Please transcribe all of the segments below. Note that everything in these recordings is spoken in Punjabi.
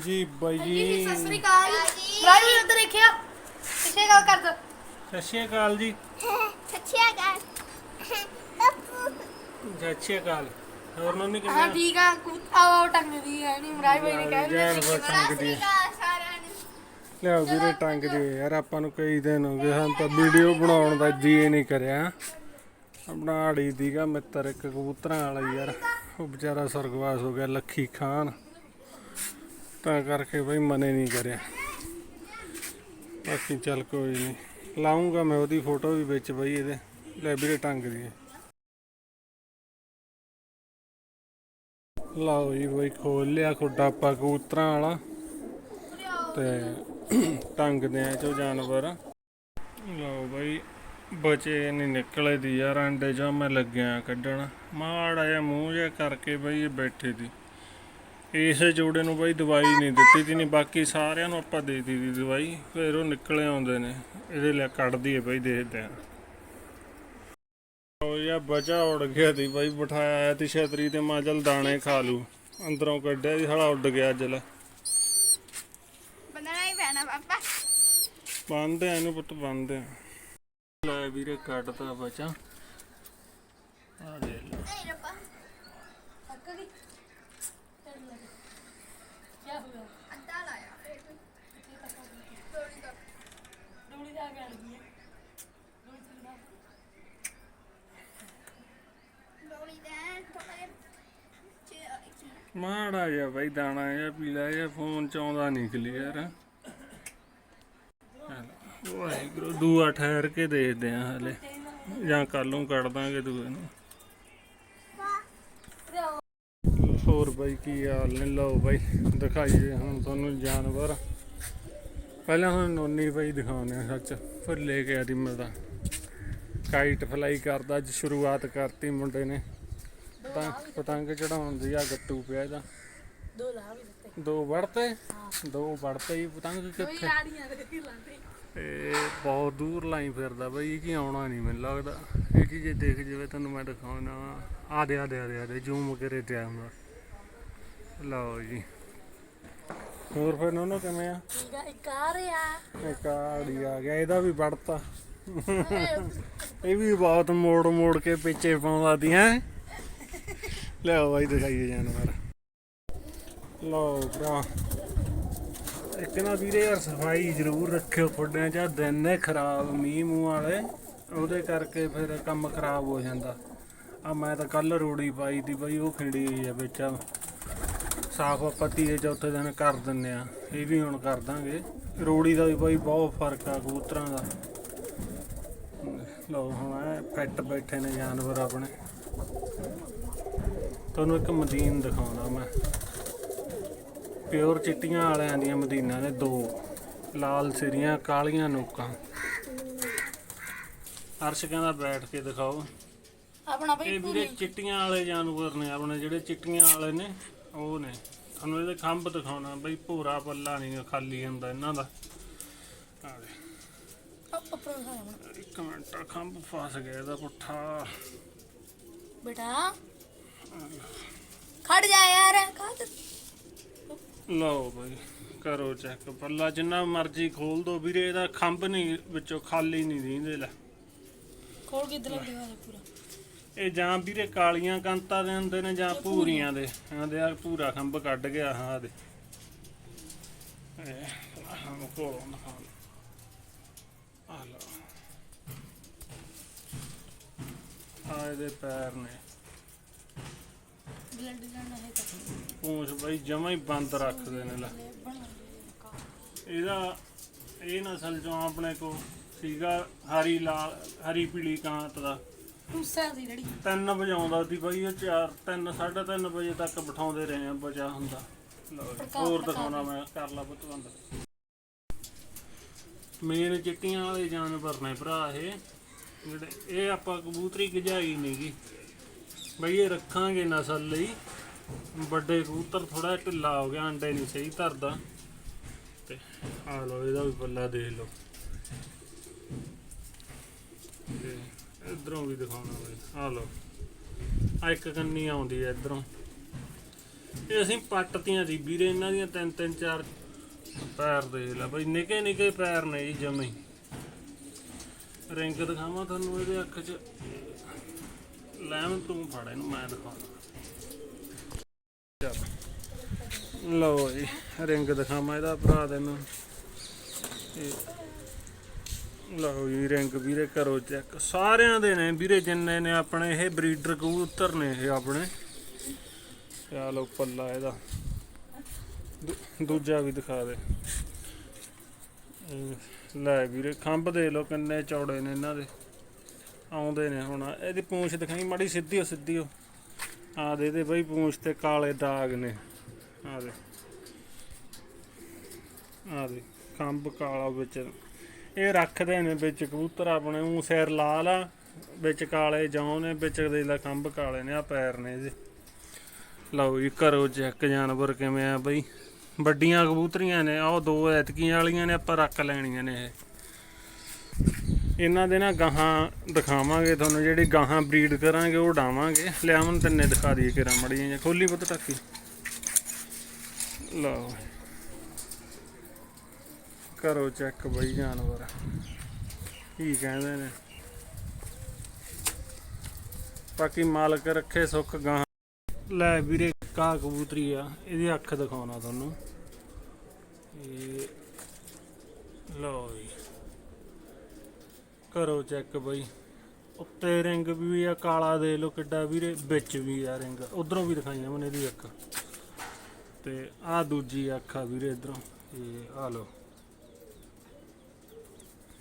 ਜੀ ਬਾਈ ਜੀ। ਸਤਿ ਸ੍ਰੀ ਅਕਾਲ ਰਾਜ ਉੱਧਰ ਦੇਖਿਆ ਪਿੱਛੇ ਗੱਲ ਕਰ ਦੋ। ਸਤਿ ਸ਼੍ਰੀ ਅਕਾਲ ਜੀ। ਸੱਚਿਆ ਗੱਲ ਸਤਿ ਸ਼੍ਰੀ ਅਕਾਲ। ਹੋਰ ਨੂੰ ਨਹੀਂ ਹਾਂ ਠੀਕ ਆ। ਆਓ ਟੰਗ ਦੀ ਹੈ ਨਹੀਂ ਰਾਜ ਭਾਈ ਨੇ ਕਹਿ ਜਾਨ ਦਿੱਤਾ ਬਰ ਟੰਗ ਦੀ ਸਾਰਿਆਂ ਨੂੰ। ਲਿਆਓ ਵੀਰੇ ਟੰਗ ਦੀ ਯਾਰ ਆਪਾਂ ਨੂੰ ਕਈ ਦਿਨ ਹੋ ਗਏ ਹਨ ਤਾਂ ਵੀਡੀਓ ਬਣਾਉਣ ਦਾ ਜੀ ਨਹੀਂ ਕਰਿਆ। ਆਪਣਾ ਆੜੀ ਦੀਗਾ ਮਿੱਤਰ ਇੱਕ ਕਬੂਤਰਾਂ ਵਾਲਾ ਯਾਰ। ਉਹ ਵਿਚਾਰਾ ਸਰਗਵਾਸ ਹੋ ਗਿਆ ਲੱਖੀ ਖਾਨ। ਤਾਂ ਕਰਕੇ ਬਈ ਮਨੇ ਨਹੀਂ ਕਰਿਆ। ਬਾਕੀ ਚੱਲ ਕੋਈ ਨਹੀਂ। ਲਾਉਂਗਾ ਮੈਂ ਉਹਦੀ ਫੋਟੋ ਵੀ ਵਿੱਚ ਬਈ ਇਹਦੇ ਲੈ ਟੰਗ ਦੀ। ਲਓ ਜੀ ਬਈ ਖੋਲ ਲਿਆ ਖੁੱਡਾ ਆਪਾਂ ਕਬੂਤਰਾਂ ਵਾਲਾ। ਤੇ ਟੰਗਦੇ ਆ ਚੋ ਜਾਨਵਰ। ਲਓ ਬਈ ਬਚੇ ਨਹੀਂ ਨਿਕਲੇ ਦੀ ਯਾਰ, ਅੰਡੇ ਜਾਂ ਮੈਂ ਲੱਗਿਆ ਕੱਢਣ। ਮਾੜਾ ਜਿਹਾ ਮੂੰਹ ਜਿਹਾ ਕਰਕੇ ਬਈ ਬੈਠੇ ਦੀ। ਇਸ ਜੋੜੇ ਨੂੰ ਬਈ ਦਵਾਈ ਨਹੀਂ ਦਿੱਤੀ ਤੀ ਨਹੀਂ ਬਾਕੀ ਸਾਰਿਆਂ ਨੂੰ ਆਪਾਂ ਦੇ ਦਿੱਤੀ ਦੀ ਦਵਾਈ ਫਿਰ ਉਹ ਨਿਕਲੇ ਆਉਂਦੇ ਨੇ ਇਹਦੇ ਲਈ ਕੱਢਦੀ ਹੈ ਬਈ ਦੇਖਦੇ ਆ ਉਹ ਯਾ ਬਚਾ ਉੜ ਗਿਆ ਤੀ ਬਈ ਬਿਠਾਇਆ ਤੀ ਛਤਰੀ ਤੇ ਮਾਜਲ ਦਾਣੇ ਖਾ ਲੂ ਅੰਦਰੋਂ ਕੱਢਿਆ ਦੀ ਸਾਲਾ ਉੱਡ ਗਿਆ ਅੱਜ ਲੈ। ਬੰਦਣਾ ਹੀ ਪੈਣਾ ਪਾਪਾ। ਬੰਦੇ ਆ ਇਹਨੂੰ ਪੁੱਤ ਬੰਦੇ ਆ। ਲੈ ਵੀਰੇ ਕੱਟਦਾ ਬਚਾ। ਆ ਦੇ ਲੈ ਰੱਬਾ ਕੀ ਹੋਇਆ ਅੱਧਾ ਲਾਇਆ ਥੋੜੀ ਤੱਕ ਡੂੜੀ ਦਾ ਗਿਆ ਗਈ ਲੋੜੀ ਦੇ ਥੋੜੇ ਮਾੜਾ ਜਿਹਾ ਬਈ, ਦਾਣਾ ਜਿਹਾ, ਪੀਲਾ ਜਿਹਾ, ਫੋਨ ਚ ਆਉਂਦਾ ਨਹੀਂ ਕਲੀਅਰ ਵਾਹਿਗੁਰੂ, ਦੂਆ ਠਹਿਰ ਕੇ ਦੇਖਦੇ ਆ ਹਲੇ। ਜਾਂ ਕੱਲ ਨੂੰ ਕੱਢ ਦਾਂਗੇ ਦੂਏ ਨੂੰ। ਹੋਰ ਬਾਈ, ਕੀ ਹਾਲ ਨੇ? ਲਓ ਬਾਈ, ਦਿਖਾਈਏ ਹੁਣ ਤੁਹਾਨੂੰ ਜਾਨਵਰ। ਪਹਿਲਾਂ ਹੁਣ ਨੋਨੀ ਬਾਈ ਦਿਖਾਉਂਦੇ ਆ, ਸੱਚ। ਫਿਰ ਲੈ ਕੇ ਆਦੀ ਮੈਂ ਤਾਂ ਕਾਈਟ ਫਲਾਈ ਕਰਦਾ, ਅੱਜ ਸ਼ੁਰੂਆਤ ਕਰਤੀ ਮੁੰਡੇ ਨੇ। ਤਾਂ ਪਤੰਗ ਚੜਾਉਣ ਦੀ ਆ ਗੱਟੂ ਪਿਆ ਇਹਦਾ। ਦੋ ਲਾ ਵੀ ਦਿੱਤੇ। ਦੋ ਵੜਤੇ? ਦੋ ਵੜਤੇ ਹੀ ਪਤੰਗ ਕੋਈ ਕਿੱਥੇ ਰਾੜੀਆਂ ਦੇ ਲਾਂਦੇ ਇਹ ਬਹੁਤ ਦੂਰ ਲਾਈ ਫਿਰਦਾ ਬਈ ਇਹ ਕੀ ਆਉਣਾ ਨਹੀਂ ਮੈਨੂੰ ਲੱਗਦਾ। ਇਹ ਕੀ ਜੇ ਦੇਖ ਜਵੇ ਤੁਹਾਨੂੰ ਮੈਂ ਦਿਖਾਉਣਾ ਆ ਦੇ ਆ ਦੇ ਆ ਦੇ ਆ ਦੇ ਜ਼ੂਮ ਕਰੇ ਤੇ ਆਉਂਦਾ ਲਓ ਜੀ। ਹੋਰ ਫਿਰ ਨੋਨੋ ਕਿਵੇਂ ਆ? ਰਿਹਾ। ਇੱਕ ਆੜੀ ਆ ਗਿਆ ਇਹਦਾ ਵੀ ਵੜਤਾ। ਇਹ ਵੀ ਬਹੁਤ ਮੋੜ ਮੋੜ ਕੇ ਪਿੱਛੇ ਪਾਉਂਦਾ ਦੀ ਹੈ? ਲਿਆਓ ਬਾਈ, ਦਿਖਾਈਏ ਜਾਨਵਰ। ਲਓ ਭਰਾ। ਇੱਕ ਨਾ ਵੀਰੇ, ਯਾਰ ਸਫ਼ਾਈ ਜ਼ਰੂਰ ਰੱਖਿਓ ਤੁਹਾਡੇ ਜਾਂ ਦਿਨ ਨੇ ਖਰਾਬ ਮੀਂਹ ਮੂੰਹ ਵਾਲੇ, ਉਹਦੇ ਕਰਕੇ ਫਿਰ ਕੰਮ ਖਰਾਬ ਹੋ ਜਾਂਦਾ। ਆ ਮੈਂ ਤਾਂ ਕੱਲ ਰੋੜੀ ਪਾਈ ਦੀ ਬਈ, ਉਹ ਖਿੰਡੀ ਹੋਈ ਆ ਵਿੱਚ। ਸਾਫ਼ ਆਪਾਂ ਤੀਏ ਚੌਥੇ ਦਿਨ ਕਰ ਦਿੰਨੇ ਆ, ਇਹ ਵੀ ਹੁਣ ਕਰ ਦਾਂਗੇ। ਰੋੜੀ ਦਾ ਵੀ ਬਾਈ ਬਹੁਤ ਫ਼ਰਕ ਆ ਕਬੂਤਰਾਂ ਦਾ। ਲਓ ਹੁਣ ਐ ਫਿੱਟ ਬੈਠੇ ਨੇ ਜਾਨਵਰ ਆਪਣੇ। ਤੁਹਾਨੂੰ ਇੱਕ ਮਦੀਨ ਦਿਖਾਉਣਾ ਮੈਂ। ਪਿਓਰ ਚਿੱਟੀਆਂ ਵਾਲਿਆਂ ਦੀਆਂ ਮਦੀਨਾ ਨੇ ਦੋ। ਲਾਲ ਸਿਰੀਆਂ ਕਾਲੀਆਂ ਨੋਕਾਂ। ਅਰਸ਼ ਕਹਿੰਦਾ ਬੈਠ ਕੇ ਦਿਖਾਓ। ਆਪਣਾ ਬਈ ਇਹ ਵੀਰੇ ਚਿੱਟੀਆਂ ਵਾਲੇ ਜਾਨਵਰ ਨੇ ਆਪਣੇ ਜਿਹੜੇ ਚਿੱਟੀਆਂ ਵਾਲੇ ਨੇ ਉਹ ਨੇ। ਤੁਹਾਨੂੰ ਇਹਦੇ ਖੰਭ ਦਿਖਾਉਣਾ ਬਈ ਭੂਰਾ ਪੱਲਾ ਨਹੀਂ ਖਾਲੀ ਹੁੰਦਾ ਇਹਨਾਂ ਦਾ। ਇੱਕ ਮਿੰਟ ਖੰਭ ਫਸ ਗਿਆ ਇਹਦਾ ਪੁੱਠਾ। ਬੇਟਾ। ਖੜ ਜਾ ਯਾਰ ਖਾ ਤੇ ਲਓ ਬਈ ਕਰੋ ਚੈੱਕ ਪੱਲਾ ਜਿੰਨਾ ਮਰਜ਼ੀ ਖੋਲ ਦੋ ਵੀਰੇ ਇਹਦਾ ਖੰਭ ਨਹੀਂ ਵਿੱਚੋਂ ਖਾਲੀ ਨਹੀਂ ਦੀਂਦੇ ਲੈ। ਖੋਲ ਕੇ ਇਧਰ ਦਿਖਾ ਦੇ ਪੂਰਾ। ਇਹ ਜਾਂ ਵੀਰੇ ਕਾਲੀਆਂ ਕੰਤਾਂ ਦੇ ਹੁੰਦੇ ਨੇ ਜਾਂ ਭੂਰੀਆਂ ਦੇ। ਇਹਨਾਂ ਦੇ ਆ ਭੂਰਾ ਖੰਭ ਕੱਢ ਗਿਆ ਹਾਂ ਦੇ। ਇਹ ਹਮ ਕੋਲੋਂ ਲਓ। ਇਹਦੇ ਪੈਰ ਨੇ। ਬਲੱਡ ਲੈਣਾ ਹੈ ਤਾਂ ਪੂੰਛ ਬਈ ਜਮਾ ਹੀ ਬੰਦ ਰੱਖਦੇ ਨੇ ਲੈ। ਇਹਦਾ ਇਹ ਨਸਲ ਚੋਂ ਆਪਣੇ ਕੋ ਸੀਗਾ ਹਰੀ ਲਾਲ ਹਰੀ ਪੀਲੀ ਕਾਂਤ ਦਾ। ਟੂਸਾ ਦੀ ਜਿਹੜੀ। ਤਿੰਨ ਵਜਾਉਂਦਾ ਸੀ ਬਈ ਇਹ 4 3 3:30 ਵਜੇ ਤੱਕ ਬਿਠਾਉਂਦੇ ਰਹੇ ਆ ਬਜਾ ਹੁੰਦਾ। ਲਓ ਜੀ, ਹੋਰ ਦਿਖਾਉਣਾ ਮੈਂ ਕਰ ਲਾ ਪੁੱਤ ਬੰਦ ਮੇਨ ਚਿੱਟੀਆਂ ਵਾਲੇ ਜਾਨਵਰ ਨੇ ਭਰਾ ਇਹ। ਜਿਹੜੇ ਇਹ ਆਪਾਂ ਕਬੂਤਰੀ ਗਜਾਈ ਨਹੀਂਗੀ ਬਈ ਇਹ ਰੱਖਾਂਗੇ ਨਸਲ ਲਈ। ਵੱਡੇ ਕਬੂਤਰ ਥੋੜਾ ਢਿੱਲਾ ਹੋ ਗਿਆ, ਅੰਡੇ ਨਹੀਂ ਸਹੀ ਧਰਦਾ। ਤੇ ਆ ਲਓ, ਇਹਦਾ ਵੀ ਪੱਲਾ ਦੇਖ ਲਓ। ਇਧਰੋਂ ਵੀ ਦਿਖਾਉਣਾ ਬਈ ਆ ਲਓ। ਆ ਇੱਕ ਕੰਨੀ ਆਉਂਦੀ ਹੈ ਇਧਰੋਂ। ਇਹ ਅਸੀਂ ਪੱਟਤੀਆਂ ਸੀ ਵੀਰੇ, ਇਹਨਾਂ ਦੀਆਂ ਤਿੰਨ ਤਿੰਨ, ਚਾਰ ਪੈਰ ਦੇਖ ਲੈ ਬਈ, ਨਿੱਕੇ ਨਿੱਕੇ ਪੈਰ ਨੇ ਜੀ ਜਮੇ। ਰਿੰਗ ਦਿਖਾਵਾਂ ਤੁਹਾਨੂੰ ਇਹਦੇ ਅੱਖ 'ਚ। ਲੈਮ ਤੂੰ ਫੜ ਇਹਨੂੰ, ਮੈਂ ਦਿਖਾਉਂਦਾ ਲਓ ਜੀ, ਰਿੰਗ ਦਿਖਾਵਾਂ ਇਹਦਾ ਭਰਾ ਤੈਨੂੰ। ਲਓ ਜੀ, ਰਿੰਗ ਵੀਰੇ, ਕਰੋ ਚੈੱਕ। ਸਾਰਿਆਂ ਦੇ ਨੇ ਵੀਰੇ, ਜਿੰਨੇ ਨੇ ਆਪਣੇ, ਇਹ ਬਰੀਡਰ ਕਬੂਤਰ ਨੇ ਇਹ ਆਪਣੇ। ਆ ਲਓ ਪੱਲਾ ਇਹਦਾ। ਦੂਜਾ ਵੀ ਦਿਖਾ ਦੇ। ਲੈ ਵੀਰੇ, ਖੰਭ ਦੇ ਲੋ ਕਿੰਨੇ ਚੌੜੇ ਨੇ ਇਹਨਾਂ ਦੇ। ਆਉਂਦੇ ਨੇ ਹੁਣ, ਇਹਦੀ ਪੂੰਛ ਦਿਖਾਈ, ਮਾੜੀ ਸਿੱਧੀ ਹੋ ਸਿੱਧੀ ਹੋ ਆ ਦੇ ਦੇ ਬਈ ਪੂੰਛ ਤੇ ਕਾਲੇ ਦਾਗ ਨੇ। ਆ ਦੇ। ਆ ਦੇ, ਖੰਭ ਕਾਲਾ ਵਿੱਚ। ਇਹ ਰੱਖਦੇ ਨੇ ਵਿੱਚ ਕਬੂਤਰ ਆਪਣੇ ਉਹ ਸਿਰ ਲਾਲ ਆ ਵਿੱਚ ਕਾਲੇ ਜੌਂ ਨੇ, ਵਿੱਚ ਦੇ ਲਾ ਖੰਭ ਕਾਲੇ ਨੇ, ਆ ਪੈਰ ਨੇ ਇਹਦੇ। ਲਓ ਜੀ ਕਰੋ ਚੈੱਕ ਜਾਨਵਰ ਕਿਵੇਂ ਆ ਬਈ। ਵੱਡੀਆਂ ਕਬੂਤਰੀਆਂ ਨੇ, ਆਹ ਦੋ ਐਤਕੀਆਂ ਵਾਲੀਆਂ ਨੇ, ਆਪਾਂ ਰੱਖ ਲੈਣੀਆਂ ਨੇ ਇਹ। ਇਹਨਾਂ ਦੇ ਨਾ ਗਾਹਾਂ ਦਿਖਾਵਾਂਗੇ, ਤੁਹਾਨੂੰ ਜਿਹੜੀ ਗਾਹਾਂ ਬਰੀਡ ਕਰਾਂਗੇ, ਉਹ ਡਾਵਾਂਗੇ ਲਿਆਵਨ ਤਿੰਨੇ ਦਿਖਾ ਦਈਏ ਕਿਰਾਂ ਮੜੀਆਂ ਜਾਂ ਖੋਲੀ ਪੁੱਤ ਟੱਕੀ। ਲਓ ਕਰੋ ਚੈੱਕ ਬਈ ਜਾਨਵਰ। ਕੀ ਕਹਿੰਦੇ ਨੇ? ਬਾਕੀ ਮਾਲਕ ਰੱਖੇ ਸੁੱਖ ਗਾਹਾਂ। ਲੈ ਵੀਰੇ ਕਾ ਕਬੂਤਰੀ ਆ। ਇਹਦੀ ਅੱਖ ਦਿਖਾਉਣਾ ਤੁਹਾਨੂੰ। ਇਹ ਲਓ ਜੀ ਕਰੋ ਚੈੱਕ ਬਈ। ਉੱਤੇ ਰਿੰਗ ਵੀ ਆ ਕਾਲਾ ਦੇ ਲੋ ਕਿੱਡਾ ਵੀਰੇ ਵਿੱਚ ਵੀ ਆ ਰਿੰਗ। ਉਧਰੋਂ ਵੀ ਦਿਖਾਈਆਂ ਮਨੇ ਇਹਦੀ ਅੱਖ। ਤੇ ਆ ਦੂਜੀ ਅੱਖ ਆ ਵੀਰੇ ਇਧਰੋਂ। ਇਹ ਆ ਲੋ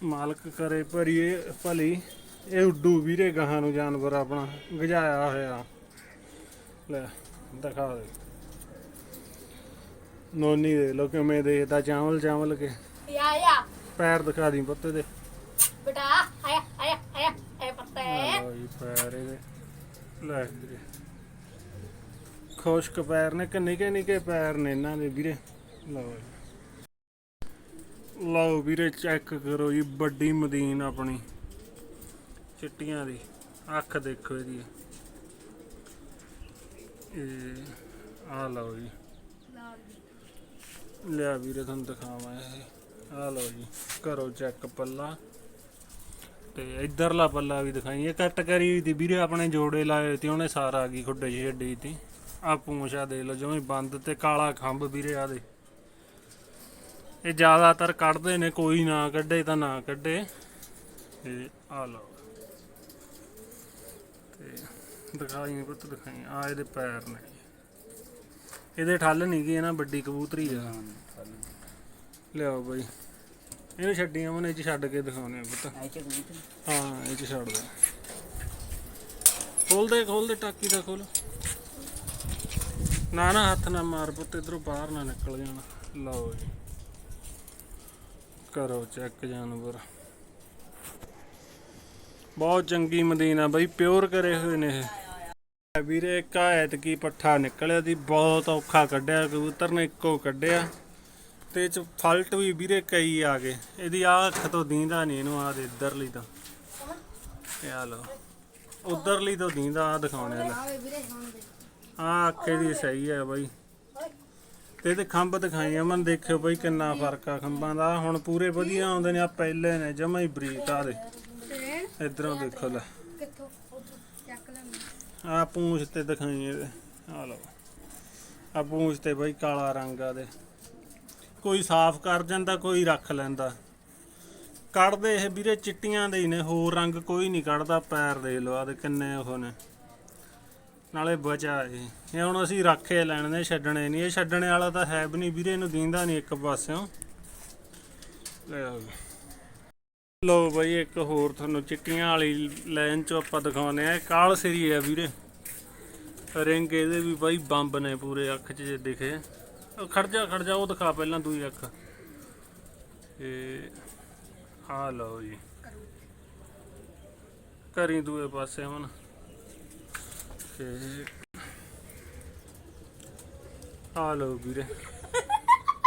ਮਾਲਕ ਕਰੇ ਭਰੀਏ ਭਲੀ। ਇਹ ਉੱਡੂ ਵੀਰੇ ਗਾਹਾਂ ਨੂੰ ਜਾਨਵਰ ਆਪਣਾ। ਗਜਾਇਆ ਹੋਇਆ। ਲੈ ਦਿਖਾ ਦੇ। ਨੋਨੀ ਦੇ ਲੋ ਕਿਵੇਂ ਦੇਖਦਾ ਚਾਵਲ ਚਾਵਲ ਕੇ। या या ਪੈਰ ਦਿਖਾ ਦੀ ਪੁੱਤੇ ਦੇ ਬੇਟਾ ਪੈਰ ਨੇ ਕਿੰਨੇ ਨਿੱਕੇ ਨਿੱਕੇ ਪੈਰ ਨੇ ਇਹਨਾਂ ਦੇ ਵੀਰੇ। ਲਓ ਲਓ ਵੀਰੇ ਚੈੱਕ ਕਰੋ ਜੀ, ਵੱਡੀ ਮਦੀਨ ਆਪਣੀ। ਚਿੱਟੀਆਂ ਦੀ, ਅੱਖ ਦੇਖੋ ਇਹਦੀ। ਇਹ ਆ ਲਓ ਜੀ। ਲਿਆ ਵੀਰੇ, ਤੁਹਾਨੂੰ ਦਿਖਾਵਾਂ ਇਹ ਆ ਲਓ ਜੀ, ਕਰੋ ਚੈੱਕ ਪੱਲਾ। ਤੇ ਇਧਰਲਾ ਪੱਲਾ ਵੀ ਦਿਖਾਈ ਇਹ ਕੱਟ ਕਰੀ ਦੀ ਵੀਰੇ ਆਪਣੇ ਜੋੜੇ ਲਾਏ ਤੇ ਉਹਨੇ ਸਾਰਾ ਆ ਗਈ ਖੁੱਡੇ ਛੱਡੀ ਤੀ। ਆ ਪੂੰਛਾ ਦੇ ਲੋ ਜਿਵੇਂ ਬੰਦ ਤੇ ਕਾਲਾ ਖੰਭ ਵੀਰੇ ਆ ਦੇ ਇਹ ਜ਼ਿਆਦਾਤਰ ਕੱਢਦੇ ਨੇ ਕੋਈ ਨਾ ਕੱਢੇ ਤਾਂ ਨਾ ਕੱਢੇ। ਤੇ ਆ ਲਓ। ਤੇ ਦਿਖਾਈ ਪੁੱਤ ਦਿਖਾਈ। ਆ ਇਹਦੇ ਪੈਰ ਨੇ। ਇਹਦੇ ਠੱਲ ਨਹੀਂ ਗਈ ਨਾ ਵੱਡੀ ਕਬੂਤਰੀ ਆ। ਲਿਆਓ ਬਾਈ। ਇਹਨੂੰ ਛੱਡੀਆਂ ਮਨੇ ਚ ਛੱਡ ਕੇ ਦਿਖਾਉਣੇ ਆ ਪੁੱਤ। ਹਾਂ ਇਹ ਚ ਛੱਡ ਦੇ। ਖੋਲ ਦੇ ਖੋਲ ਦੇ ਟਾਕੀ ਦਾ ਖੋਲ। ਨਾ ਨਾ ਹੱਥ ਨਾ ਮਾਰ ਪੁੱਤ ਇਧਰੋਂ ਬਾਹਰ ਨਾ ਨਿਕਲ ਜਾਣਾ। ਲਓ ਜੀ। ਕਰੋ ਚੈੱਕ ਜਾਨਵਰ। ਬਹੁਤ ਚੰਗੀ ਮਦੀਨਾ ਬਈ ਪਿਓਰ ਕਰੇ ਹੋਏ ਨੇ ਇਹ। ਵੀਰੇ ਇੱਕ ਆਇਤ ਕੀ ਪੱਠਾ ਨਿਕਲਿਆ ਦੀ ਬਹੁਤ ਔਖਾ ਕੱਢਿਆ ਕਬੂਤਰ ਨੇ ਇੱਕੋ ਕੱਢਿਆ। ਤੇ ਚ ਫਾਲਟ ਵੀ ਵੀਰੇ ਕਈ ਆ ਗਏ। ਇਹਦੀ ਆ ਅੱਖ ਤੋਂ ਦੀਂਦਾ ਨਹੀਂ ਇਹਨੂੰ ਆ ਦੇ ਲਈ ਤਾਂ। ਇਹ ਲੋ ਉਧਰਲੀ ਤੋਂ ਦੀਂਦਾ ਆ ਦਿਖਾਉਣੇ ਵਾਲਾ ਆ ਅੱਖ ਇਹਦੀ ਸਹੀ ਹੈ ਬਾਈ। ਤੇ ਤੇ ਖੰਭ ਦਿਖਾਈ ਅਮਨ ਦੇਖਿਓ ਬਈ ਕਿੰਨਾ ਫ਼ਰਕ ਆ ਖੰਭਾਂ ਦਾ। ਹੁਣ ਪੂਰੇ ਵਧੀਆ ਆਉਂਦੇ ਨੇ ਆ ਪਹਿਲੇ ਨੇ, ਜਮਾ ਹੀ ਬਰੀਕ ਆ ਦੇ। ਇਧਰੋਂ ਦੇਖੋ ਲੈ। ਆ ਪੂੰਛ ਤੇ ਦਿਖਾਈ ਇਹਦੇ। ਆ ਲਓ। ਆ ਪੂੰਛ ਤੇ ਬਈ ਕਾਲਾ ਰੰਗ ਆ ਦੇ। ਕੋਈ ਸਾਫ਼ ਕਰ ਜਾਂਦਾ, ਕੋਈ ਰੱਖ ਲੈਂਦਾ। ਕੱਢਦੇ ਇਹ ਵੀਰੇ ਚਿੱਟੀਆਂ ਦੇ ਹੀ ਨੇ, ਹੋਰ ਰੰਗ ਕੋਈ ਨਹੀਂ ਕੱਢਦਾ, ਪੈਰ ਦੇ ਲਓ ਆ ਦੇ ਕਿੰਨੇ ਉਹ ਨੇ। ਨਾਲੇ ਬਚਾ ਇਹ। ਇਹ ਹੁਣ ਅਸੀਂ ਰੱਖੇ ਲੈਣ ਨੇ ਛੱਡਣੇ ਨਹੀਂ। ਇਹ ਛੱਡਣੇ ਵਾਲਾ ਤਾਂ ਹੈ ਵੀ ਨਹੀਂ, ਵੀਰੇ ਇਹਨੂੰ ਦੀਂਦਾ ਨਹੀਂ ਇੱਕ ਪਾਸਿਓਂ। ਲੈ ਆਓ ਲੋ ਬਈ, ਇੱਕ ਹੋਰ ਤੁਹਾਨੂੰ ਚਿੱਟੀਆਂ ਵਾਲੀ ਲਾਈਨ ਚੋਂ ਆਪਾਂ ਦਿਖਾਉਨੇ ਆ ਕਾਲ ਸਰੀ ਆ ਵੀਰੇ। ਰਿੰਗ ਇਹਦੇ ਵੀ ਬਾਈ ਬੰਬ ਨੇ ਪੂਰੇ ਅੱਖ 'ਚ ਜੇ ਦਿਖੇ। ਖੜ ਜਾ ਖੜ ਜਾ, ਉਹ ਦਿਖਾ ਪਹਿਲਾਂ ਦੂਈ ਅੱਖ ਇਹ ਆ ਲਓ ਜੀ। ਕਰੀ ਦੂਏ ਪਾਸੇ ਹੁਣ। ਤੇ ਆ ਲਓ ਵੀਰੇ।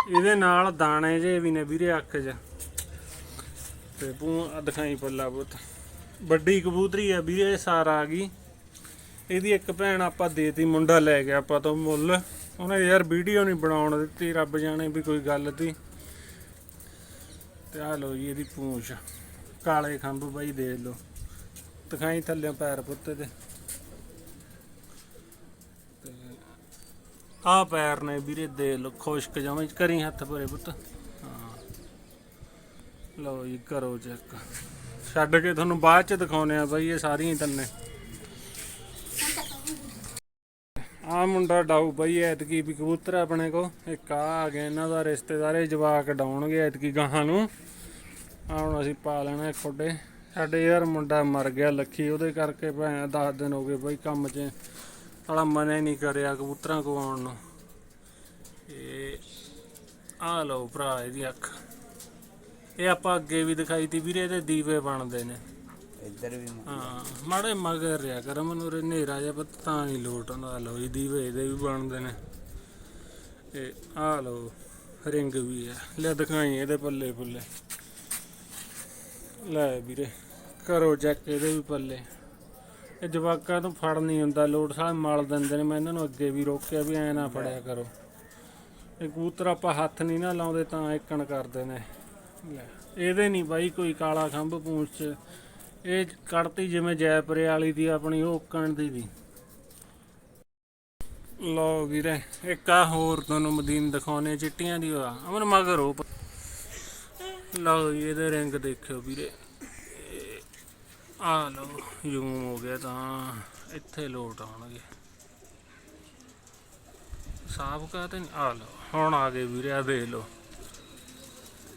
ਇਹਦੇ ਨਾਲ ਦਾਣੇ ਜੇ ਵੀ ਨੇ ਵੀਰੇ ਅੱਖ 'ਚ। ਤੇ ਪੂੰ ਦਿਖਾਈ ਪੱਲਾ ਪੁੱਤ। ਵੱਡੀ ਕਬੂਤਰੀ ਆ ਵੀਰੇ ਸਾਰ ਆ ਗਈ। ਇਹਦੀ ਇੱਕ ਭੈਣ ਆਪਾਂ ਦੇਤੀ, ਮੁੰਡਾ ਲੈ ਗਿਆ ਆਪਾਂ ਤੋਂ ਮੁੱਲ। ਉਹਨੇ ਯਾਰ ਵੀਡੀਓ ਨਹੀਂ ਬਣਾਉਣ ਦਿੱਤੀ, ਰੱਬ ਜਾਣੇ ਵੀ ਕੋਈ ਗੱਲ ਤੀ ਤੇ ਆ ਲੋ ਜੀ ਇਹਦੀ ਪੂੰਛ। ਕਾਲੇ ਖੰਭ ਬਾਈ ਦੇਖ ਲੋ ਤਖਾਈ ਥੱਲੇ ਪੈਰ ਪੁੱਤੇ ਤੇ। ਆ ਪੈਰ ਨੇ ਵੀਰੇ ਦੇ ਲੋ ਖੁਸ਼ਕ ਜਾਵੇਂ ਕਰੀ ਹੱਥ ਭਰੇ ਪੁੱਤ। ਹਾਂ। ਲਓ ਜੀ ਕਰੋ ਚੈੱਕ। ਛੱਡ ਕੇ ਤੁਹਾਨੂੰ ਬਾਅਦ ਚ ਦਿਖਾਉਨੇ ਆ ਬਾਈ, ਇਹ ਸਾਰੀਆਂ ਹੀ ਤੰਨੇ। ਮੁੰਡਾ ਡਾਊ ਬਈ, ਐਤਕੀ ਵੀ ਕਬੂਤਰ ਆਪਣੇ ਕੋ ਇੱਕ ਆ ਆ ਗਿਆ ਇਹਨਾਂ ਦਾ, ਰਿਸ਼ਤੇਦਾਰ ਜਵਾਕ ਡਾਉਣਗੇ ਐਤਕੀ ਗਾਹਾਂ ਨੂੰ। ਹੁਣ ਅਸੀਂ ਪਾ ਲੈਣਾ ਖੋਡੇ ਸਾਡੇ ਯਾਰ ਮੁੰਡਾ ਮਰ ਗਿਆ ਲੱਖੀ, ਉਹਦੇ ਕਰਕੇ ਭੈਣ 10 ਦਿਨ ਹੋ ਗਏ ਬਈ ਕੰਮ 'ਚ। ਸਾਲਾ ਮਨੇ ਨਹੀਂ ਕਰਿਆ ਕਬੂਤਰਾਂ ਕੋ ਆਉਣ ਨੂੰ। ਇਹ ਆ ਲਓ ਭਰਾ ਇਹਦੀ ਅੱਖ। ਇਹ ਆਪਾਂ ਅੱਗੇ ਵੀ ਦਿਖਾਈ ਤੀ ਵੀਰੇ, ਇਹਦੇ ਦੀਵੇ ਬਣਦੇ ਨੇ। ਇੱਧਰ ਵੀ ਹਾਂ ਮਾੜੇ ਮਗਰ ਰਿਆ ਕਰ ਮਨੂੰ ਰੇ ਨੇਰਾ ਜਿਹਾ ਪਤਾ ਤਾਂ ਨਹੀਂ ਲੋਟ ਆਉਂਦਾ ਲਓ ਜੀ ਦੀਵੇ ਇਹਦੇ ਵੀ ਬਣਦੇ ਨੇ। ਇਹ ਆ ਲਓ ਰਿੰਗ ਵੀ ਆ। ਲੈ ਦਿਖਾਈ ਇਹਦੇ ਪੱਲੇ ਪੁੱਲੇ। ਲੈ ਵੀਰੇ ਕਰੋ ਚੈੱਕ ਇਹਦੇ ਵੀ ਪੱਲੇ। ਇਹ ਜਵਾਕਾਂ ਤੋਂ ਫੜ ਨਹੀਂ ਹੁੰਦਾ ਲੋਟ ਸਾਲੇ ਮਲ ਦਿੰਦੇ ਨੇ। ਮੈਂ ਇਹਨਾਂ ਨੂੰ ਅੱਗੇ ਵੀ ਰੋਕਿਆ ਵੀ ਐ ਨਾ ਫੜਿਆ ਕਰੋ। ਇਹ ਕਬੂਤਰ ਆਪਾਂ ਹੱਥ ਨਹੀਂ ਨਾ ਲਾਉਂਦੇ ਤਾਂ ਇੱਕਣ ਕਰਦੇ ਨੇ। ਲੈ ਇਹਦੇ ਨਹੀਂ ਬਾਈ ਕੋਈ ਕਾਲਾ ਖੰਭ ਪੂੰਛ ਚ ਇਹ ਕੱਢਤੀ ਜਿਵੇਂ ਜੈਪੁਰੇ ਵਾਲੀ ਦੀ ਆਪਣੀ ਉਹ ਕਣ ਦੀ ਵੀ। ਲੋ ਵੀਰੇ ਇੱਕ ਆ ਹੋਰ ਤੁਹਾਨੂੰ ਮਦੀਨ ਦਿਖਾਉਣੇ ਚਿੱਟੀਆਂ ਦੀ ਆ। ਅਮਨ ਮਗਰ ਉਹ ਲਓ ਜੀ, ਇਹਦੇ ਰਿੰਗ ਦੇਖਿਓ ਵੀਰੇ। ਆ ਲਓ ਜ਼ੂਮ ਹੋ ਗਿਆ ਤਾਂ ਇੱਥੇ ਲੋਟ ਆਉਣਗੇ। ਸਾਫ਼ ਕਾ ਤੇ ਆ ਲਓ ਹੁਣ ਆ ਗਏ ਵੀਰੇ ਆ ਦੇਖ ਲਓ।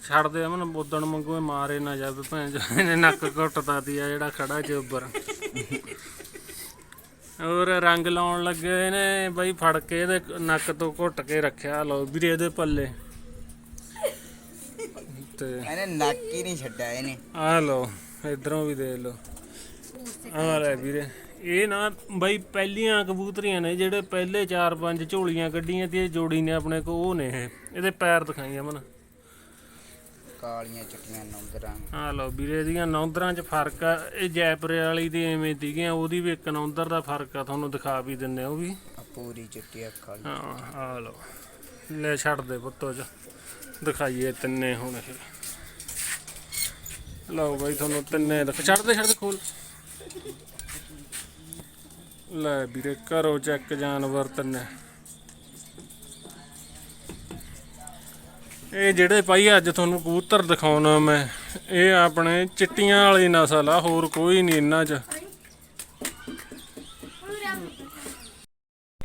ਛੱਡ ਦੇ ਅਮਨ ਬੋਦਣ ਮੰਗੂ ਇਹ ਮਾਰੇ ਨਾ ਜਾਵੇ ਭੈਣ ਜੋ। ਇਹਨੇ ਨੱਕ ਘੁੱਟਦਾ ਦੀ ਆ ਜਿਹੜਾ ਖੜਾ ਉੱਪਰ। ਹੋਰ ਰੰਗ ਲਾਉਣ ਲੱਗੇ ਨੇ ਬਈ ਫੜ ਕੇ ਇਹਦੇ ਨੱਕ ਤੋਂ ਘੁੱਟ ਕੇ ਰੱਖਿਆ। ਲਓ ਵੀਰੇ ਇਹਦੇ ਪੱਲੇ। ਤੇ ਇਹਨੇ ਨੱਕ ਹੀ ਨਹੀਂ ਛੱਡਿਆ ਇਹਨੇ। ਆ ਲਓ ਇਧਰੋਂ ਵੀ ਦੇਖ ਲਓ। ਆ ਲੈ ਵੀਰੇ ਇਹ ਨਾ ਬਈ ਪਹਿਲੀਆਂ ਕਬੂਤਰੀਆਂ ਨੇ ਜਿਹੜੇ ਪਹਿਲੇ 4-5 ਝੋਲੀਆਂ ਕੱਢੀਆਂ ਤੇ ਇਹ ਜੋੜੀ ਨੇ ਆਪਣੇ ਕੋ ਉਹ ਨੇ ਇਹ। ਇਹਦੇ ਪੈਰ ਦਿਖਾਈ ਅਮਨ ਕਾਲੀਆਂ ਚਿੱਟੀਆਂ ਨੌਂਦਰਾਂ। ਆ ਲਓ ਵੀਰੇ ਦੀਆਂ ਨੌਂਦਰਾਂ 'ਚ ਫ਼ਰਕ ਆ। ਇਹ ਜੈਪੁਰੇ ਵਾਲੀ ਦੀ ਐਵੇਂ ਦੀਗੀਆਂ ਉਹਦੀ ਵੀ ਇੱਕ ਨੌਂਦਰ ਦਾ ਫ਼ਰਕ ਆ ਤੁਹਾਨੂੰ ਦਿਖਾ ਵੀ ਦਿੰਨੇ ਉਹ ਵੀ। ਆ ਪੂਰੀ ਚਿੱਟੀ ਅੱਖ ਵਾਲੀ। ਹਾਂ ਆ ਲਓ। ਲੈ ਛੱਡ ਦੇ ਪੁੱਤੋ ਚ। ਦਿਖਾਈਏ ਤਿੰਨੇ ਹੁਣ ਇਹ। ਲਓ ਬਾਈ ਤੁਹਾਨੂੰ ਤਿੰਨੇ ਦਿਖ ਛੱਡ ਦੇ ਛੱਡ ਦੇ ਖੋਲ। ਲੈ ਵੀਰੇ ਕਰੋ ਚੈੱਕ ਜਾਨਵਰ ਤਿੰਨੇ। ਇਹ ਜਿਹੜੇ ਭਾਈ ਅੱਜ ਤੁਹਾਨੂੰ ਕਬੂਤਰ ਦਿਖਾਉਣਾ ਮੈਂ, ਇਹ ਆਪਣੇ ਚਿੱਟੀਆਂ ਵਾਲੀ ਨਸਲ ਆ, ਹੋਰ ਕੋਈ ਨਹੀਂ ਇਹਨਾਂ 'ਚ।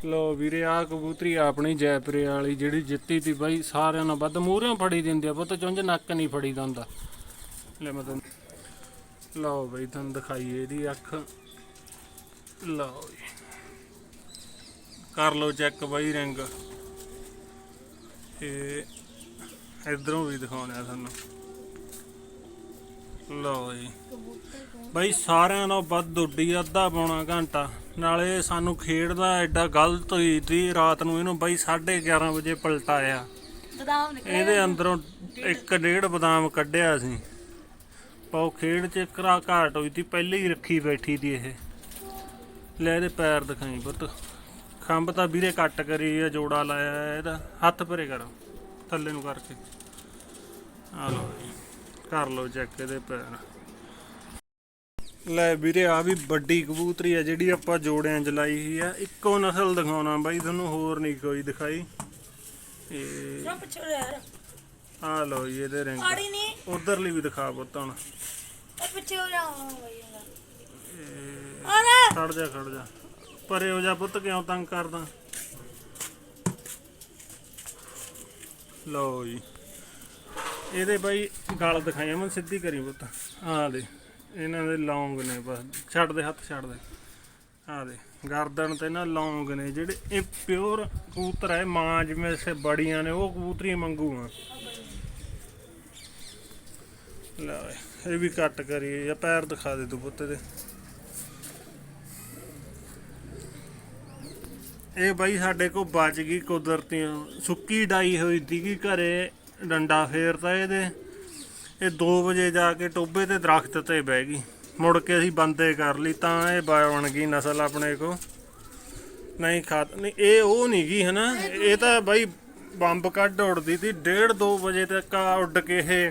ਲੋ ਵੀਰੇ ਆ ਕਬੂਤਰੀ ਆਪਣੀ ਜੈਪਰੇ ਵਾਲੀ ਜਿਹੜੀ ਜਿੱਤੀ ਤੀ ਬਾਈ, ਸਾਰਿਆਂ ਨਾਲ ਵੱਧ ਮੂਹਰਿਆਂ ਫੜੀ ਦਿੰਦੇ ਆ, ਪੁੱਤ ਚੁੰਝ ਨੱਕ ਨਹੀਂ ਫੜੀਦਾ ਹੁੰਦਾ। ਲੈ ਮੈਂ ਤੁਹਾਨੂੰ, ਲਓ ਬਈ, ਤੁਹਾਨੂੰ ਦਿਖਾਈਏ ਇਹਦੀ ਅੱਖ। ਲਓ ਜੀ। ਕਰ ਲਓ ਚੈੱਕ ਬਾਈ, ਰਿੰਗ। ਇਹ ਇਧਰੋਂ ਵੀ ਦਿਖਾਉਣੇ ਆ ਤੁਹਾਨੂੰ। ਲਓ ਜੀ। ਬਈ ਸਾਰਿਆਂ ਨਾਲੋਂ ਵੱਧ ਉੱਡੀ ਅੱਧਾ ਪੌਣਾ ਘੰਟਾ। ਨਾਲੇ ਸਾਨੂੰ ਖੇਡ ਦਾ ਐਡਾ ਗਲਤ ਹੋਈ ਤੀ ਰਾਤ ਨੂੰ ਇਹਨੂੰ ਬਈ 11:30 ਵਜੇ ਪਲਟਾਇਆ। ਬਦਾਮ ਨਿਕਲ ਇਹਦੇ ਅੰਦਰੋਂ ਇੱਕ ਡੇਢ ਬਦਾਮ ਕੱਢਿਆ ਸੀ ਪਾਉ ਖੇਡ ਚ ਕਰਾ ਘਾਟ ਹੋਈ ਤੀ ਪਹਿਲੇ ਹੀ ਰੱਖੀ ਬੈਠੀ ਤੀ ਇਹ। ਲੈ ਇਹਦੇ ਪੈਰ ਦਿਖਾਈ ਪੁੱਤ। ਖੰਭ ਤਾਂ ਵੀਰੇ ਕੱਟ ਕਰੀ ਆ ਜੋੜਾ ਲਾਇਆ ਇਹਦਾ। ਹੱਥ ਭਰੇ ਕਰੋ। ਥੱਲੇ ਨੂੰ ਕਰਕੇ। ਆ ਲਓ ਜੀ ਕਰ ਲਓ ਚੈੱਕ ਇਹਦੇ ਪੈਰ। ਲੈ ਵੀਰੇ ਆ ਵੀ ਵੱਡੀ ਕਬੂਤਰੀ ਆ ਜਿਹੜੀ ਆਪਾਂ ਜੋੜਿਆਂ ਚ ਲਾਈ ਹੋਈ ਆ। ਇੱਕੋ ਨਸਲ ਦਿਖਾਉਣਾ ਬਾਈ ਤੁਹਾਨੂੰ ਹੋਰ ਨਹੀਂ ਕੋਈ ਦਿਖਾਈ। ਇਹ ਆ ਲਓ ਜੀ ਇਹਦੇ ਰਿੰਗ। ਆੜੀ ਨਹੀਂ। ਉਧਰਲੀ ਵੀ ਦਿਖਾ ਪੁੱਤ ਹੁਣ। ਪਿੱਛੇ ਹੋ ਅਰੇ ਖੜ ਜਾ ਖੜ ਜਾ। ਪਰੇ ਹੋ ਜਾ ਪੁੱਤ ਕਿਉਂ ਤੰਗ ਕਰਦਾ? ਲਓ ਜੀ। ਇਹਦੇ ਬਾਈ ਗਲ ਦਿਖਾਈ ਮੈਂ ਸਿੱਧੀ ਕਰੀ ਪੁੱਤ। ਆ ਦੇ, ਇਹਨਾਂ ਦੇ ਲੌਂਗ ਨੇ ਬਸ, ਛੱਡ ਦੇ, ਹੱਥ ਛੱਡ ਦੇ। ਆ ਦੇ, ਗਰਦਨ ਤੇ ਨਾ ਲੌਂਗ ਨੇ ਜਿਹੜੇ, ਇਹ ਪਿਓਰ ਕਬੂਤਰ ਹੈ ਮਾਂ ਜਿਵੇਂ ਸੇ ਬੜੀਆਂ ਨੇ, ਉਹ ਕਬੂਤਰੀ ਮੰਗੂ ਆ। ਲੈ ਇਹ ਵੀ ਕੱਟ ਕਰੀ ਜਾਂ ਪੈਰ ਦਿਖਾ ਦੇ ਤੂੰ ਪੁੱਤ ਦੇ ਇਹ ਬਾਈ ਸਾਡੇ ਕੋ ਬਚ ਗਈ ਕੁਦਰਤੀ ਸੁੱਕੀ ਡਾਈ ਹੋਈ ਸੀਗੀ ਘਰੇ ਡੰਡਾ ਫੇਰਤਾ ਇਹਦੇ। ਇਹ 2 ਵਜੇ ਜਾ ਕੇ ਟੋਬੇ ਤੇ ਦਰਖਤ ਤੇ ਬਹਿ ਗਈ। ਮੁੜ ਕੇ ਅਸੀਂ ਬੰਦੇ ਕਰ ਲਈ ਤਾਂ ਇਹ ਬਣ ਗਈ ਨਸਲ ਆਪਣੇ ਕੋ ਨਹੀਂ ਖਾਤ ਨਹੀਂ ਇਹ ਉਹ ਨਹੀਂ ਗਈ ਹਨਾ। ਇਹ ਤਾਂ ਬਾਈ ਬੰਬ ਕੱਢ ਉੜਦੀ ਤੀ 1:30 2 ਵਜੇ ਤੱਕ ਆ ਉੱਡ ਕੇ ਇਹ ਇਹ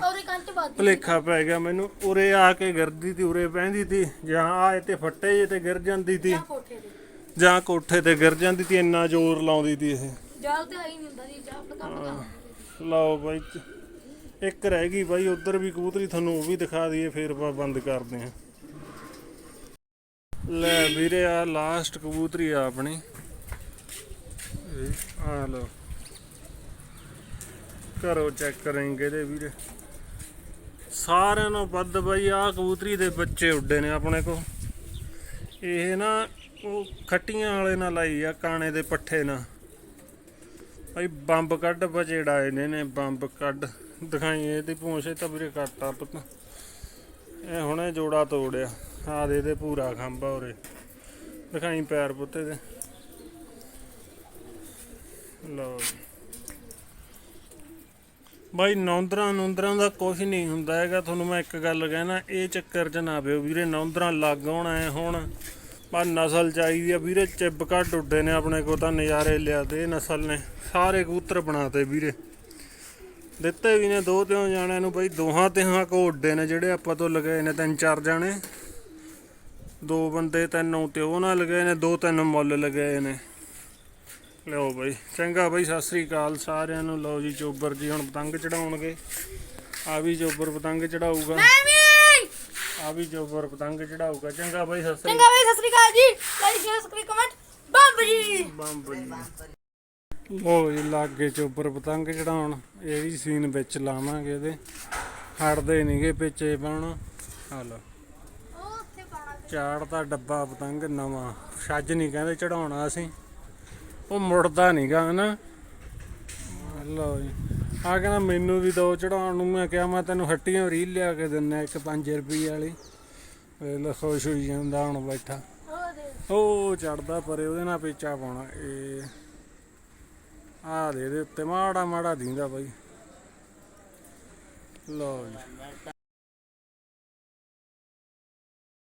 ਭਲੇਖਾ ਪੈ ਗਿਆ ਮੈਨੂੰ। ਉਰੇ ਆ ਕੇ ਗਿਰਦੀ ਤੀ ਉਰੇ ਬਹਿੰਦੀ ਤੀ ਜਾਂ ਆ ਤੇ ਫੱਟੇ ਜੇ ਤੇ ਗਿਰ ਜਾਂਦੀ ਤੇ। ਜਾਂ ਕੋਠੇ ਤੇ ਗਿਰ ਜਾਂਦੀ ਤੀ ਇੰਨਾ ਜ਼ੋਰ ਲਾਉਂਦੀ ਤੀ ਇਹ। ਜਾਲ ਤੇ ਆਈ ਨਹੀਂ ਹੁੰਦਾ ਜਾਲ ਤਾਂ ਕੰਮ ਕੰਮ ਲਓ ਬਾਈ ਇੱਕ ਰਹਿ ਗਈ ਬਾਈ ਉਧਰ ਵੀ ਕਬੂਤਰੀ ਤੁਹਾਨੂੰ ਉਹ ਵੀ ਦਿਖਾ ਦਈਏ ਫੇਰ ਆਪਾਂ ਬੰਦ ਕਰਦੇ ਹਾਂ। ਲੈ ਵੀਰੇ ਆ ਲਾਸਟ ਕਬੂਤਰੀ ਆ ਆਪਣੀ। ਇਹ ਆ ਲਓ। ਕਰੋ ਚੈੱਕ ਕਰਾਂਗੇ ਇਹਦੇ ਵੀਰੇ। ਸਾਰਿਆਂ ਨੂੰ ਵੱਧ ਬਾਈ ਆ ਕਬੂਤਰੀ ਦੇ ਬੱਚੇ ਉੱਡੇ ਨੇ ਆਪਣੇ ਕੋ ਇਹ ਨਾ ਉਹ ਖੱਟੀਆਂ ਵਾਲੇ ਨਾਲ ਲਾਈ ਆ, ਕਾਣੇ ਦੇ ਪੱਠੇ ਨਾਲ। ਭਾਈ ਬੰਬ ਕੱਢ ਬਚੇੜਾ ਇਹਨੇ ਨੇ, ਬੰਬ ਕੱਢ। ਦਿਖਾਈ ਇਹਦੀ ਪੂੰਛ ਤਾਂ ਵੀਰੇ ਕੱਟਾ ਪੁੱਤ। ਇਹ ਹੁਣੇ ਜੋੜਾ ਤੋੜਿਆ। ਆ ਦੇ ਦੇ ਪੂਰਾ ਖੰਭਾ ਉਰੇ। ਦਿਖਾਈ ਪੈਰ ਪੁੱਤੇ ਦੇ ਲਓ ਬਾਈ ਨੌਂਦਰਾਂ ਨੌਂਦਰਾਂ ਦਾ ਕੁਝ ਨਹੀਂ ਹੁੰਦਾ ਹੈਗਾ। ਤੁਹਾਨੂੰ ਮੈਂ ਇੱਕ ਗੱਲ ਕਹਿਣਾ, ਇਹ ਚੱਕਰ 'ਚ ਨਾ ਪਿਓ। ਵੀਰੇ ਨੌਂਦਰਾਂ ਲੱਗ ਹੋਣਾ ਐ ਹੁਣ ਪਰ ਨਸਲ ਚਾਹੀਦੀ ਆ ਵੀਰੇ, ਚਿੱਬ ਘੱਟ ਉੱਡੇ ਨੇ ਆਪਣੇ ਕੋਲ ਤਾਂ ਨਜ਼ਾਰੇ ਲਿਆ ਤੇ ਨਸਲ ਨੇ। ਸਾਰੇ ਕਬੂਤਰ ਬਣਾਤੇ ਵੀਰੇ। ਦਿੱਤੇ ਵੀ ਨੇ ਦੋ ਤਿਉਂ ਜਾਣਿਆਂ ਨੂੰ ਬਈ, ਦੋਹਾਂ ਤਿਹਾਂ ਕੋ ਉੱਡੇ ਨੇ ਜਿਹੜੇ ਆਪਾਂ ਤੋਂ ਲਗਾਏ ਨੇ ਤਿੰਨ ਚਾਰ ਜਾਣੇ। ਦੋ ਬੰਦੇ, ਤੈਨੂੰ ਤੇ ਉਹ ਨਾਲ ਲਗਾਏ ਨੇ, ਦੋ ਤਿੰਨ ਮੁੱਲ ਲਗਾਏ ਨੇ। ਲਓ ਬਈ, ਚੰਗਾ ਬਈ, ਸਤਿ ਸ੍ਰੀ ਅਕਾਲ ਸਾਰਿਆਂ ਨੂੰ। ਲਓ ਜੀ, ਚੋਬਰ ਜੀ ਹੁਣ ਪਤੰਗ ਚੜਾਉਣਗੇ। ਆ ਵੀ ਚੋਬਰ ਪਤੰਗ ਚੜਾਊਗਾ। ਆ ਵੀ ਚੋਬਰ ਪਤੰਗ ਚੜਾਊਗਾ। ਚੰਗਾ ਬਈ ਸਤਿ ਸ੍ਰੀ ਚੰਗਾ ਬਈ ਸਤਿ ਸ੍ਰੀ ਅਕਾਲ ਜੀ। ਲਾਈਕ ਸ਼ੇਅਰ ਸਬਸਕ੍ਰਾਈਬ ਕਮੈਂਟ ਬੰਬ ਜੀ। ਬੰਬ ਜੀ। ਲੋ ਜੀ ਲਾਗੇ ਚੋਬਰ ਪਤੰਗ ਚੜਾਉਣ ਇਹ ਵੀ ਸੀਨ ਵਿੱਚ ਲਾਵਾਂਗੇ ਇਹਦੇ। ਹਟਦੇ ਨਹੀਂਗੇ ਪਿੱਛੇ ਪਾਉਣ। ਆ ਲੋ ਚਾੜ ਦਾ ਡੱਬਾ ਪਤੰਗ ਨਵਾਂ। ਛੱਜ ਨਹੀਂ ਕਹਿੰਦੇ ਚੜਾਉਣਾ ਅਸੀਂ। ਉਹ ਮੁੜਦਾ ਨਹੀਂਗਾ ਹਨਾ। ਲਓ ਜੀ। ਆ ਕਹਿੰਦਾ ਮੈਨੂੰ ਵੀ ਦੋ ਚੜਾਉਣ ਨੂੰ, ਮੈਂ ਕਿਹਾ ਮੈਂ ਤੈਨੂੰ ਹੱਟੀਆਂ ਰੀਲ ਲਿਆ ਕੇ ਦਿੰਨਾ ਇੱਕ 5 ਰੁਪਏ ਵਾਲੀ। ਵੇਖ ਖੁਸ਼ ਹੋਈ ਜਾਂਦਾ, ਹੁਣ ਬੈਠਾ। ਉਹ ਚੜਦਾ, ਪਰੇ ਉਹਦੇ ਨਾਲ ਪੇਚਾ ਪਾਉਣਾ, ਇਹ ਆ ਦੇ ਦੇ ਉੱਤੇ ਮਾੜਾ ਮਾੜਾ ਦਿੰਦਾ ਬਾਈ। ਲਓ ਜੀ।